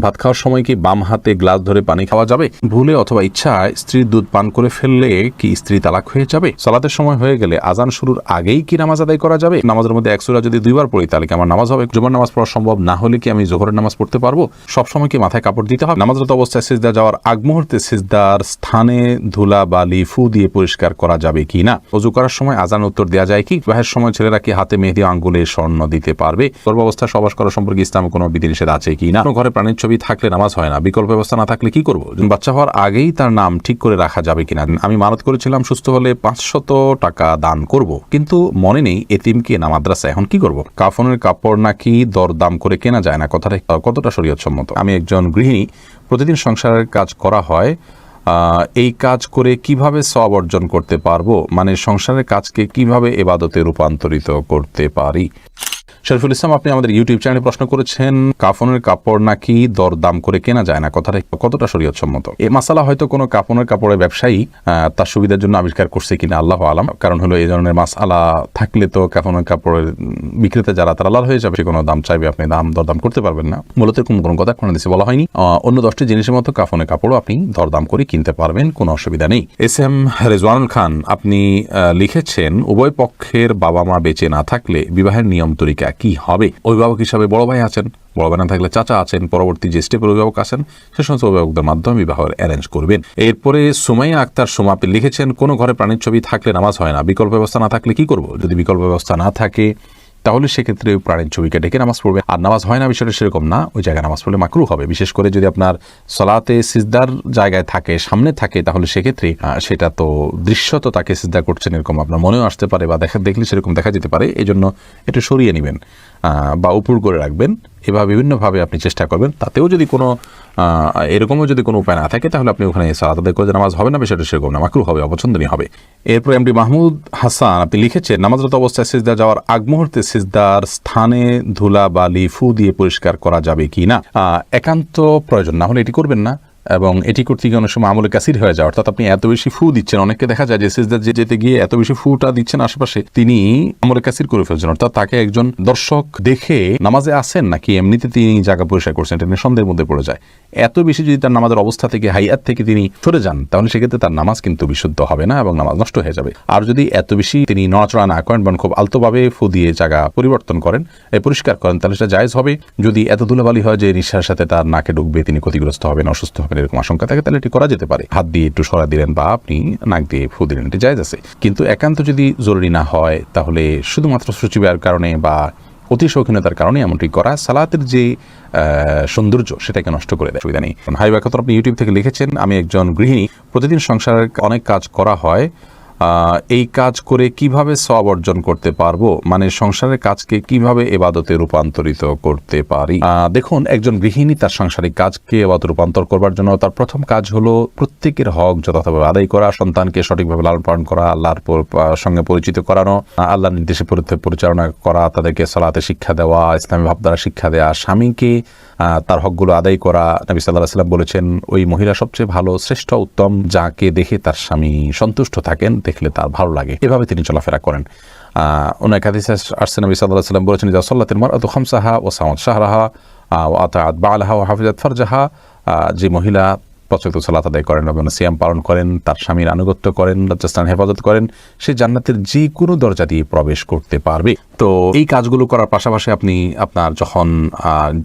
ভাত খাওয়ার সময় কি বাম হাতে গ্লাস ধরে পানি খাওয়া যাবে? ভুলে অথবা ইচ্ছায় স্ত্রীর দুধ পান করে ফেললে কি স্ত্রী তালাক হয়ে যাবে? সালাতের সময় হয়ে গেলে আজান শুরুর আগেই কি নামাজ আদায় করা যাবে? নামাজের মধ্যে এক সুরা যদি দুইবার পড়ি, তাহলে কি আমার নামাজ হবে? জুমার নামাজ পড়া সম্ভব না হলে কি আমি জোহরের নামাজ পড়তে পারব? সবসময় কি মাথায় কাপড় দিতে হবে? নামাজরত অবস্থায় সিজদা যাওয়ার আগ মুহূর্তে সিজদার স্থানে ধুলা বালি ফু দিয়ে পরিষ্কার করা যাবে কি না? অজু করার সময় আজান উত্তর দেওয়া যায় কি? বিবাহের সময় ছেলেরা কি হাতে মেহেদি আঙ্গুলে স্বর্ণ দিতে পারবে? গর্ভাবস্থায় সবাস করা সম্পর্কে ইসলামে কোনো বিধিনিষেধ আছে কি না? ঘরে প্রাণীর থাকলে নামাজ হয় না, বিকল্প ব্যবস্থা না থাকলে কি করব? বাচ্চা হওয়ার আগেই তার নাম ঠিক করে রাখা যাবে কিনা? আমি মানত করেছিলাম, সুস্থ হলে পাঁচশত টাকা দান করব, কিন্তু মনে নেই এতিমকে না মাদ্রাসা এখন কি করব? কাফনের কাপড় নাকি দরদাম করে কেনা যায় না? কথাটা কতটা শরীয়তসম্মত? আমি একজন গৃহিণী, প্রতিদিন সংসারের কাজ করা হয় এই কাজ করে কীভাবে সব অর্জন করতে পারব? মানে সংসারের কাজকে কীভাবে এবাদতে রূপান্তরিত করতে পারি? শরীফুল ইসলাম, আপনি আমাদের ইউটিউব চ্যানেলে প্রশ্ন করেছেন, কাফনের কাপড় নাকি দরদাম করে কেনা যায় না? কথাটা কতটা শরীয়তসম্মত? এই মাসালা হয়তো কোনো কাফনের কাপড়ের ব্যবসায়ী তার সুবিধার জন্য আবিষ্কার করছে কিনা আল্লাহ আলাম। কারণ হলো এই ধরনের মাসালা থাকলে তো কাফনের কাপড়ের বিক্রেতা যারা, তারা লাল হয়ে যাবে। সে কোনো দাম চাইবে, আপনি দাম দরদাম করতে পারবেন না। মূলত এরকম কোনো কথা কোনো দেশে বলা হয়নি। অন্য দশটি জিনিসের মতো কাফনের কাপড়ও আপনি দরদাম করে কিনতে পারবেন, কোনো অসুবিধা নেই। এস এম রেজওয়ানুল খান, আপনি লিখেছেন, উভয় পক্ষের বাবা মা বেঁচে না থাকলে বিবাহের নিয়ম তরিকা কি হবে? অভিভাবক হিসাবে বড় ভাই আছেন, বড় ভাই না থাকলে চাচা আছেন, পরবর্তী যে স্টেপের অভিভাবক আছেন, সে সমস্ত অভিভাবকদের মাধ্যমে বিবাহের অ্যারেঞ্জ করবেন। এরপরে সুমাইয়া আক্তার সোমাপি লিখেছেন, কোনো ঘরে প্রাণীর ছবি থাকলে নামাজ হয় না, বিকল্প ব্যবস্থা না থাকলে কি করব? যদি বিকল্প ব্যবস্থা না থাকে তাহলে সেক্ষেত্রে ওই প্রাণীর ছবিকে ডেকে নামাজ পড়বে। আর নামাজ হয় না, বিষয়টা সেরকম না, ওই জায়গায় নামাজ পড়লে মাকরু হবে। বিশেষ করে যদি আপনার সলাতে সিজদার জায়গায় থাকে, সামনে থাকে, তাহলে সেক্ষেত্রে সেটা তো দৃশ্যত তাকে সিজদা করছেন এরকম আপনার মনেও আসতে পারে বা দেখা, দেখলে সেরকম দেখা যেতে পারে। এই জন্য একটু সরিয়ে নেবেন বা উপর করে রাখবেন। এভাবে বিভিন্নভাবে আপনি চেষ্টা করবেন। তাতেও যদি কোনো এরকমও যদি কোনো উপায় না থাকে, তাহলে আপনি ওখানে সালাত আদায় করে নামাজ হবে না, বিষয়টা সেরকম না মাকরু হবে, অপছন্দনীয় হবে। এরপর এমডি মাহমুদ হাসান, আপনি লিখেছেন, নামাজরত অবস্থায় সিজদা যাওয়ার আগ মুহূর্তে সিজদার স্থানে ধুলা বালি ফু দিয়ে পরিষ্কার করা যাবে কি না একান্ত প্রয়োজন, না হলে এটি করবেন না। এবং এটি করতে গিয়ে অনেক সময় আমলে কাসির হয়ে যায়। অর্থাৎ আপনি এত বেশি ফু দিচ্ছেন, অনেককে দেখা যায় যে সিজদা যেতে গিয়ে এত বেশি ফুটা দিচ্ছেন আশেপাশে, তিনি আমলে কাসির করে ফেলছেন। অর্থাৎ তাকে একজন দর্শক দেখে নামাজে আসেন নাকি এমনিতে তিনি জায়গা পরিষ্কার করছেন, এটা সন্দেহের মধ্যে পড়ে যায়। এত বেশি যদি তার নামাজের অবস্থা থেকে, হাইয়াত থেকে তিনি সরে যান, তাহলে সেক্ষেত্রে তার নামাজ কিন্তু বিশুদ্ধ হবে না এবং নামাজ নষ্ট হয়ে যাবে। আর যদি এত বেশি তিনি নড়াচড়া না করেন বা খুব আলতোভাবে ফু দিয়ে জায়গা পরিবর্তন করেন পরিষ্কার করেন, তাহলে সেটা জায়েজ হবে। যদি এত ধুলাবালি হয় যে নিঃশ্বাসের সাথে তার নাকে ঢুকবে, তিনি ক্ষতিগ্রস্ত হবেন, অসুস্থ এরকম আশঙ্কা থাকে, তাহলে এটি করা যেতে পারে। হাত দিয়ে একটু সরা দিলেন বা আপনি নাক দিয়ে ফু দিলেন, এটি যায় আছে। কিন্তু একান্ত যদি জরুরি না হয়, তাহলে শুধুমাত্র সচিবের কারণে বা অতি শৌখিনতার কারণে এমনটি করা, সালাতের যে সৌন্দর্য, সেটাকে নষ্ট করে দেয়। সুবিধা নেই। হাই ব্যাখ্যা আপনি ইউটিউব থেকে লিখেছেন, আমি একজন গৃহিণী। প্রতিদিন সংসারের অনেক কাজ করা হয়। এই কাজ করে কীভাবে সব অর্জন করতে পারব? মানে সংসারের কাজকে কীভাবে এবাদতে রূপান্তরিত করতে পারি? দেখুন একজন গৃহিণী তার সাংসারিক কাজকে এবাদত রূপান্তর করবার জন্য তার প্রথম কাজ হলো প্রত্যেকের হক যথাযথভাবে আদায় করা সন্তানকে সঠিকভাবে লালন পালন করা আল্লাহর সঙ্গে পরিচিত করানো আহ, আল্লাহর নির্দেশে পরিচালনা করা তাদেরকে সালাতে শিক্ষা দেওয়া ইসলামী ভাবধারা শিক্ষা দেওয়া স্বামীকে তার হকগুলো আদায় করা। নবী সাল্লাহ সাল্লাম বলেছেন ওই মহিলা সবচেয়ে ভালো শ্রেষ্ঠ উত্তম যাকে দেখে তার স্বামী সন্তুষ্ট থাকেন দেখলে তার ভালো লাগে। এভাবে তিনি চলাফেরা করেন। আহ, অন্য এক নবী সাল্লাহ সাল্লাম বলেছেন যে আত খামসাহা ও সামদ শাহরাহা ও আতাত বালাহা ও হাফিজাত ফারজাহা। যে মহিলা প্রচলিত সালাত আদায় করেন এবং সিয়াম পালন করেন তার স্বামীর আনুগত্য করেন লজ্জাস্থান হেফাজত করেন সে জান্নাতের যে কোনো দরজা দিয়ে প্রবেশ করতে পারবে। তো এই কাজগুলো করার পাশাপাশি আপনি আপনার যখন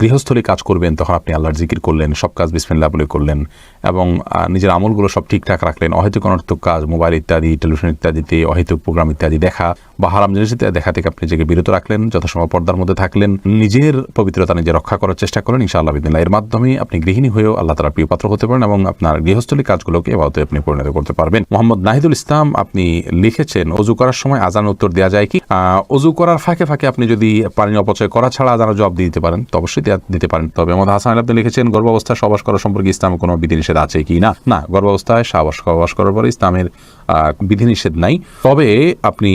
গৃহস্থলী কাজ করবেন তখন আপনি আল্লাহর জিকির করলেন সব কাজ বিসমিল্লাহ বলে করলেন। এবং নিজের আমলগুলো সব ঠিকঠাক রাখলেন। অহেতুক অনর্থক কাজ, মোবাইল ইত্যাদি টেলিভিশন ইত্যাদিতে অহেতুক প্রোগ্রাম ইত্যাদি দেখা বা হারাম জিনিস দেখা থেকে আপনি নিজেকে বিরত রাখলেন যথাসময় পর্দার মধ্যে থাকলেন, নিজের পবিত্রতা নিজে রক্ষা করার চেষ্টা করেন ইনশাআল্লাহ বিদিল্লাহ এর মাধ্যমে আপনি গৃহিণী হয়েও আল্লাহ তালা প্রিয় পাত্র হতে পারেন এবং আপনার গৃহস্থলী কাজগুলোকে এবাদতে আপনি পরিণত করতে পারবেন। মোহাম্মদ নাহিদুল ইসলাম, আপনি লিখেছেন, অজু করার সময় আজান উত্তর দেওয়া যায় কি? অজু করার ফাঁকে ফাঁকে আপনি যদি পানি অপচয় করা ছাড়া আজানের জবাব দিতে পারেন, তো অবশ্যই দিতে পারেন। তবে মোহাম্মদ হাসান আপনি লিখেছেন গর্ভাবস্থায় সবাস করা সম্পর্কে ইসলামে কোনো বিধিনিষেধ আছে কি না? না, গর্ভাবস্থায় সাবাস সবাস করার পরে ইসলামের বিধিনিষেধ নাই। তবে আপনি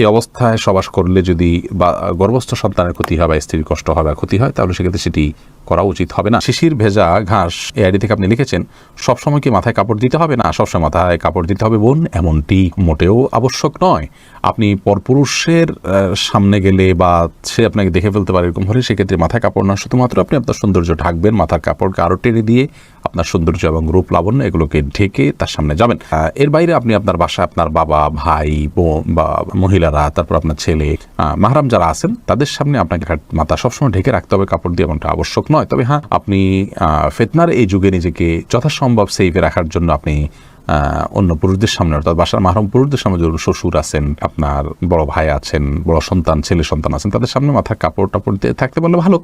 এই অবস্থায় সবাস করলে যদি বা, গর্ভস্থ সন্তানের ক্ষতি হয় বা স্ত্রীর কষ্ট হয় বা ক্ষতি হয়, তাহলে সেক্ষেত্রে সেটি করা উচিত হবে না। শিশির ভেজা ঘাস এই আইডি থেকে আপনি লিখেছেন, সবসময় কি মাথায় কাপড় দিতে হবে? না, সবসময় মাথায় কাপড় দিতে হবে বোন, এমনটি মোটেও আবশ্যক নয়। আপনি পরপুরুষের সামনে গেলে বা সে আপনাকে দেখে ফেলতে পারে এরকম হলে সেক্ষেত্রে মাথায় কাপড় না শুধুমাত্র আপনি আপনার সৌন্দর্য ঢাকবেন, মাথার কাপড়কে আরও টেনে দিয়ে আপনার সৌন্দর্য এবং রূপ লাবণ্য এগুলোকে ঢেকে তার সামনে যাবেন। এর বাইরে আপনি আপনার বাসায় আপনার বাবা, ভাই, বোন বা মহিলারা, তারপর আপনার ছেলে মাহারাম যারা আছেন, তাদের সামনে আপনাকে মাথা সবসময় ঢেকে রাখতে হবে। কাপড় দিয়ে এমনটা আবশ্যক নয়। তবে হ্যাঁ আপনি ফেতনার এই যুগে নিজেকে যথাসম্ভব সেফে রাখার জন্য আপনি অন্য পুরুষদের সামনে, অর্থাৎ বাসার মাহরম পুরুষদের সামনে ধরুন শ্বশুর আছেন, আপনার বড় ভাই আছেন, বড় সন্তান, ছেলে সন্তান আছেন, তাদের সামনে মাথায় কাপড় টাপড় দিয়ে থাকতে পারলে ভালো।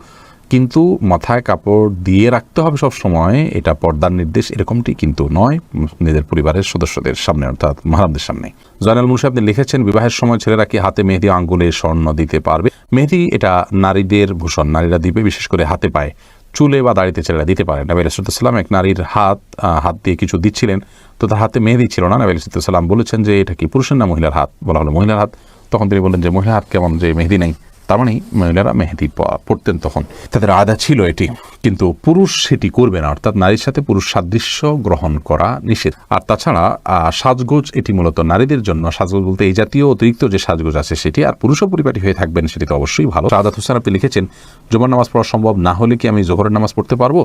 কিন্তু মাথায় কাপড় দিয়ে রাখতে হবে সব সময়। এটা পর্দার নির্দেশ এরকমটি কিন্তু নয়। নিজের পরিবারের সদস্যদের সামনে, অর্থাৎ মাহারামদের সামনে। জয়নাল মুন্সি আপনি লিখেছেন, বিবাহের সময় ছেলেরা কি হাতে মেহেদি আঙ্গুলে স্বর্ণ দিতে পারবে? মেহেদি এটা নারীদের ভূষণ, নারীরা দিবে, বিশেষ করে হাতে পায়। চুলে বা দাড়িতে ছেলেরা দিতে পারে। নবী আলাইসালাম এক নারীর হাত হাত দিয়ে কিছু দিচ্ছিলেন, তো তার হাতে মেহেদি ছিল না। নবী আলাইসালাম বলেছেন যে, এটা কি পুরুষের না মহিলার হাত? বলা হলো, মহিলার হাত। তখন তিনি বললেন যে, মহিলার হাত কেমন যে মেহেদি নেই। তার মানে মহিলারা মেহেদি পড়তেন তখন। তাদের আদা ছিল এটি, কিন্তু পুরুষ সেটি করবে না, অর্থাৎ নারীর সাথে পুরুষ সাদৃশ্য গ্রহণ করা নিষেধ। আর তাছাড়া সাজগোজ এটি মূলত নারীদের জন্য, সাজগোজ বলতে এই জাতীয় অতিরিক্ত যে সাজগোজ আছে সেটি, আর পুরুষও পরিপাটি হয়ে থাকবেন সেটি তো অবশ্যই ভালো। সাদাত হোসেন, আপনি লিখেছেন, জুমার নামাজ পড়া সম্ভব না হলে কি আমি জোহরের নামাজ পড়তে পারব?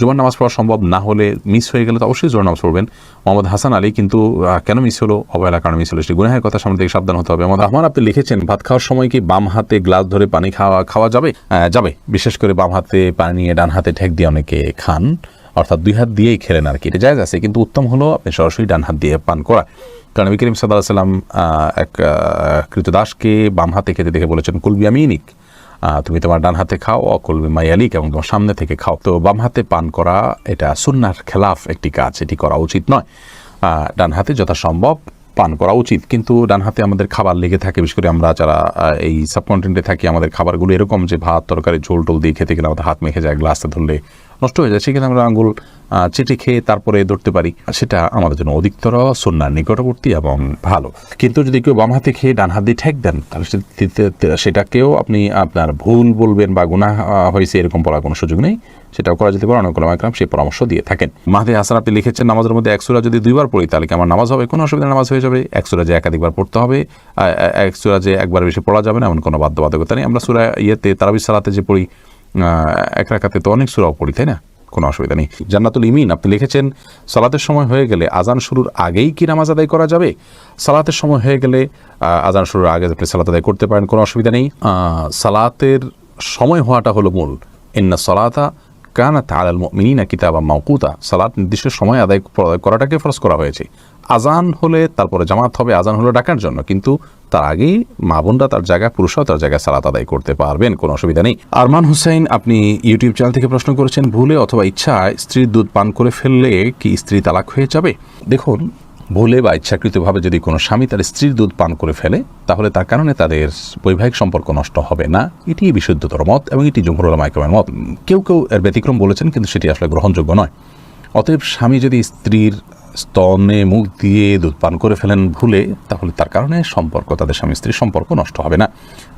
জুমার নামাজ পড়া সম্ভব না হলে মিস হয়ে গেলে তো অবশ্যই জোহর নামাজ পড়বেন। মোহাম্মদ হাসান আলী কিন্তু কেন মিস হলো? অবহেলা কারণে মিস হলো। সেটি গুনাহের কথা সামনে থেকে সাবধান হতে হবে। মোহাম্মদ রহমান আপনি লিখেছেন ভাত খাওয়ার সময় কি বাম হাতে গ্লাস ধরে পানি খাওয়া খাওয়া যাবে? যাবে। বিশেষ করে বাম হাতে পানি নিয়ে ডান হাতে ঠেক দিয়ে অনেকে খান। অর্থাৎ দুই হাত দিয়েই খেলেন আর কি। এটা জায়গা আছে কিন্তু উত্তম হলো আপনি সরাসরি ডান হাত দিয়ে পান করা। কারণ নবী করিম সাল্লাহ সাল্লাম এক কৃতদাসকে বাম হাতে খেতে দেখে বলেছেন কুলবি আমিনিক। আহ, তুমি তোমার ডান হাতে খাও, অকল মাইয়ালিক এবং তোমার সামনে থেকে খাও। তো বাম হাতে পান করা, এটা সুন্নার খেলাফ একটি কাজ, এটি করা উচিত নয়। ডান হাতে যথাসম্ভব পান করা উচিত। কিন্তু ডান হাতে আমাদের খাবার লেগে থাকে, বিশেষ করে আমরা যারা এই সাবকন্টিনেন্টে থাকি, আমাদের খাবারগুলো এরকম যে ভাত, তরকারি ঝোল টোল দিয়ে খেতে গেলে আমাদের হাত মেখে যায় গ্লাসে ধরলে নষ্ট হয়ে যায় সেখানে আমরা আঙ্গুল চেটে খেয়ে তারপরে ধরতে পারি। সেটা আমাদের জন্য অধিকতর সন্ন্যার নিকটবর্তী এবং ভালো। কিন্তু যদি কেউ বাম হাতে খেয়ে ডান হাত দিয়ে ঠেক দেন তাহলে সেটাকেও আপনি আপনার ভুল বলবেন বা গুণা হয়েছে এরকম বলার কোনো সুযোগ নেই। সেটাও করা যেতে পারে। অনেক একরাম সেই পরামর্শ দিয়ে থাকেন। মাহদি হাসান আপনি লিখেছেন নামাজের মধ্যে এক সুরা যদি দুইবার পড়ি তাহলে কি আমার নামাজ হবে? কোনো অসুবিধা নামাজ হয়ে যাবে। এক সুরা যে একাধিকবার পড়তে হবে আহ, এক সুরা যে একবার বেশি পড়া যাবে না এমন কোনো বাধ্যবাধকতা নেই। আমরা সুরা ইয়েতে তারাবি সালাতে যে পড়ি এক রাখাতে তো অনেক সুরাও পড়ি, তাই না? কোনো অসুবিধা নেই। জান্নাতুল ইমিন, আপনি লিখেছেন, সালাতের সময় হয়ে গেলে আজান শুরুর আগেই কি নামাজ আদায় করা যাবে? সালাতের সময় হয়ে গেলে আজান শুরুর আগে আপনি সালাত আদায় করতে পারেন, কোনো অসুবিধা নেই। সালাতের সময় হওয়াটা হলো মূল। ইন্না সলাতা কানা তালাল মিনা কিতাবা মাউকুতা সালাত নির্দিষ্ট সময় আদায় করাটাকে ফরজ করা হয়েছে। আজান হলে তারপরে জামাত হবে, আজান হলে ডাকার জন্য। কিন্তু তার আগেই মা বোনরা তার জায়গায় পুরুষরাও তার জায়গায় সালাত আদায় করতে পারবেন, কোনো অসুবিধা নেই। আরমান হুসাইন আপনি ইউটিউব চ্যানেল থেকে প্রশ্ন করেছেন, ভুলে অথবা ইচ্ছায় স্ত্রীর দুধ পান করে ফেললে কি স্ত্রী তালাক হয়ে যাবে? দেখুন, ভুলে বা ইচ্ছাকৃতভাবে যদি কোনো স্বামী তার স্ত্রীর দুধ পান করে ফেলে, তাহলে তার কারণে তাদের বৈবাহিক সম্পর্ক নষ্ট হবে না। এটি বিশুদ্ধতর মত এবং এটি জমহুরুল মাইকমের মত। কেউ কেউ এর ব্যতিক্রম বলেছেন, কিন্তু সেটি আসলে গ্রহণযোগ্য নয়। অতএব স্বামী যদি স্ত্রীর স্তনে মুখ দিয়ে দুধ পান করে ফেলেন ভুলে তাহলে তার কারণে সম্পর্ক তাদের স্বামী স্ত্রীর সম্পর্ক নষ্ট হবে না।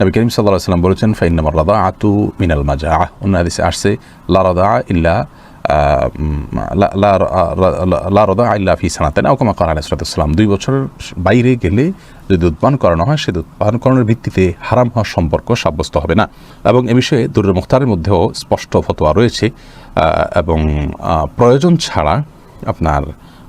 নবী করিম সাল্লাহ সাল্লাম বলেছেন ফাইনামার রাদা আতু মিনাল মাজা। আহ অন্য হাদিসে আসছে লা রাদা ইল্লা আহ, উম, লা- লা- লা- লা রদা আল্লাহ ফি সানাতেন আউকামা কান আলাইসালাম দুই বছর বাইরে গেলে যদি পান করানো হয় সে পান করানোর ভিত্তিতে হারাম হওয়ার সম্পর্ক সাব্যস্ত হবে না। এবং এ বিষয়ে দুরের মুখতারের মধ্যেও স্পষ্ট ফতোয়া রয়েছে এবং প্রয়োজন ছাড়া আপনার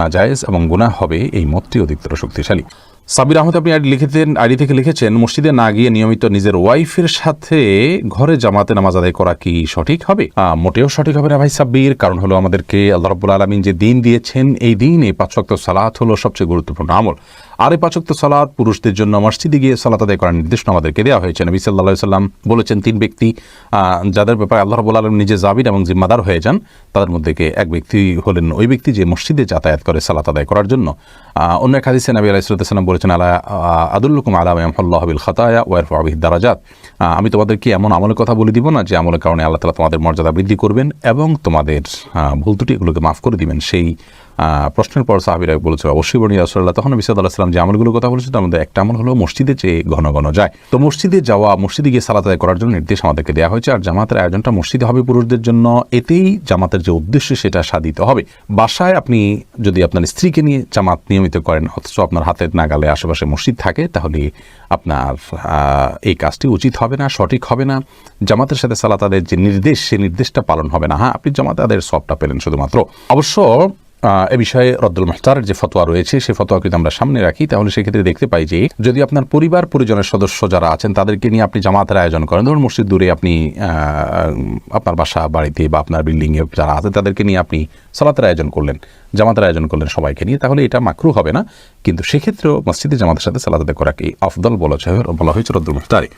নাজায়েজ এবং গুনাহ হবে এই মতটি অধিকতর শক্তিশালী। সাবির আহমদ, আপনি আইডি লিখেছেন আইডি থেকে লিখেছেন, মসজিদে না গিয়ে নিয়মিত নিজের ওয়াইফের সাথে ঘরে জামাতে নামাজ আদায় করা কি সঠিক হবে? মোটেও সঠিক হবে না ভাই সাব্বির, কারণ হলো আমাদেরকে আল্লাহ রব্বুল আলমিন যে দিন দিয়েছেন, এই দিন এই পাঁচ সালাত হলো সবচেয়ে গুরুত্বপূর্ণ আমল। আর পাচক সালাদ পুরুষদের জন্য মসজিদে গিয়ে সালাত আদায় করার নির্দেশনা আমাদেরকে দেওয়া হয়েছে। নবী সাল্লাহ সাল্লাম বলেছেন, তিন ব্যক্তি যাদের ব্যাপারে আল্লাহ রবুল আলম নিজে জাবির এবং জিম্মাদার হয়ে যান, তাদের মধ্যে এক ব্যক্তি হলেন ওই ব্যক্তি যে মসজিদে যাতায়াত করে সালাত আদায় করার জন্য। অন্য এক হাদিসে নবী আলাইসালাম বলেছেন, আলা আদুল্লুকুম আলাম আহমুল্লাহবিল খাতায়া ওয়ারফ আবিহ দারাজাত। আমি তোমাদেরকে এমন আমলের কথা বলে দিব না, যে আমলের কারণে আল্লাহ তালা তোমাদের মর্যাদা বৃদ্ধি করবেন এবং তোমাদের ভুল ত্রুটি এগুলোকে মাফ করে দিবেন। সেই প্রশ্নের পর সাহাবিরা বলেছে অবশ্যই বর্ণীয় রাসুল্লাহ তখন বিসাদ আল্লাহ সাল্লাম যে আমলগুলোর কথা বলেছে তার মধ্যে একটা আমল হলো মসজিদে যে ঘন ঘন যায়। তো মসজিদে যাওয়া, মসজিদে গিয়ে সালাত আদায় করার জন্য নির্দেশ আমাদেরকে দেওয়া হয়েছে, আর জামাতের আয়োজনটা মসজিদে হবে পুরুষদের জন্য। এতেই জামাতের যে উদ্দেশ্য, সেটা সাধিত হবে। বাসায় আপনি যদি আপনার স্ত্রীকে নিয়ে জামাত নিয়মিত করেন, অথচ আপনার হাতের নাগালে আশেপাশে মসজিদ থাকে, তাহলে আপনার এই কাজটি উচিত হবে না, সঠিক হবে না। জামাতের সাথে সালাত আদায়ের যে নির্দেশ সেই নির্দেশটা পালন হবে না। হ্যাঁ আপনি জামাত আদায়ের সবটা পেলেন শুধুমাত্র। অবশ্য এ বিষয়ে রদ্দুল মাহতারের যে ফতোয়া রয়েছে সেই ফতোয়া যদি আমরা সামনে রাখি, তাহলে সেক্ষেত্রে দেখতে পাই যে, যদি আপনার পরিবার, পরিজনের সদস্য যারা আছেন, তাদেরকে নিয়ে আপনি জামাতের আয়োজন করেন, ধরুন মসজিদ দূরে আপনি আপনার বাসা, বাড়িতে বা আপনার বিল্ডিংয়ে যারা আছে তাদেরকে নিয়ে আপনি সালাতের আয়োজন করলেন, জামাতের আয়োজন করলেন সবাইকে নিয়ে, তাহলে এটা মাকরু হবে না। কিন্তু সেক্ষেত্রেও মসজিদে জামাতের সাথে সালাত করাকে আফদল বলা বলা হয়েছে রদ্দুল মুখতারি